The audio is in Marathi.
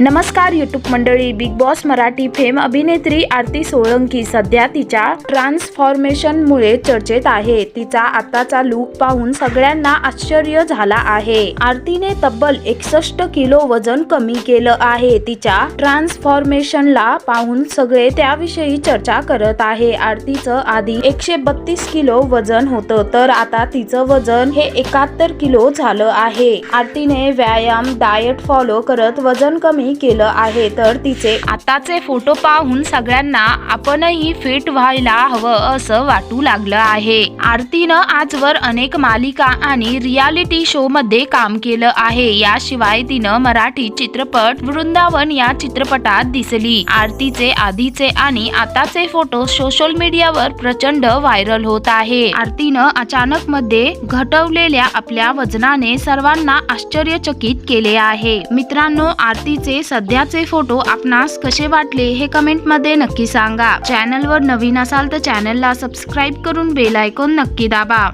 नमस्कार युट्यूब मंडळी बिग बॉस मराठी फेम अभिनेत्री आरती सोळंकी सध्या तिच्या ट्रान्सफॉर्मेशनमुळे चर्चेत आहे. तिचा आताचा लुक पाहून सगळ्यांना आश्चर्य झाला आहे. आरतीने तब्बल एकसष्ट किलो वजन कमी केलं आहे. तिच्या ट्रान्सफॉर्मेशनला पाहून सगळे त्याविषयी चर्चा करत आहे. आरतीचं आधी एकशे बत्तीस किलो वजन होतं तर आता तिचं वजन हे एकाहत्तर किलो झालं आहे. आरतीने व्यायाम डाएट फॉलो करत वजन कमी केलं आहे तर तिचे आताचे फोटो पाहून सगळ्यांना आपणही फिट व्हायला हवं असं वाटू लागलं आहे. आरतीनं आजवर अनेक मालिका आणि रियालिटी शो मध्ये काम केलं आहे. याशिवाय तिनं मराठी चित्रपट वृंदावन या चित्रपटात दिसली. आरतीचे आधीचे आणि आताचे फोटो सोशल मीडियावर प्रचंड व्हायरल होत आहे. आरतीनं अचानक मध्ये घटवलेल्या आपल्या वजनाने सर्वांना आश्चर्यचकित केले आहे. मित्रांनो आरतीचे सध्याचे फोटो आपणास कसे वाटले हे कमेंटमध्ये नक्की सांगा. चॅनलवर नवीन असाल तर चॅनलला सबस्क्राईब करून बेल आयकॉन नक्की दाबा.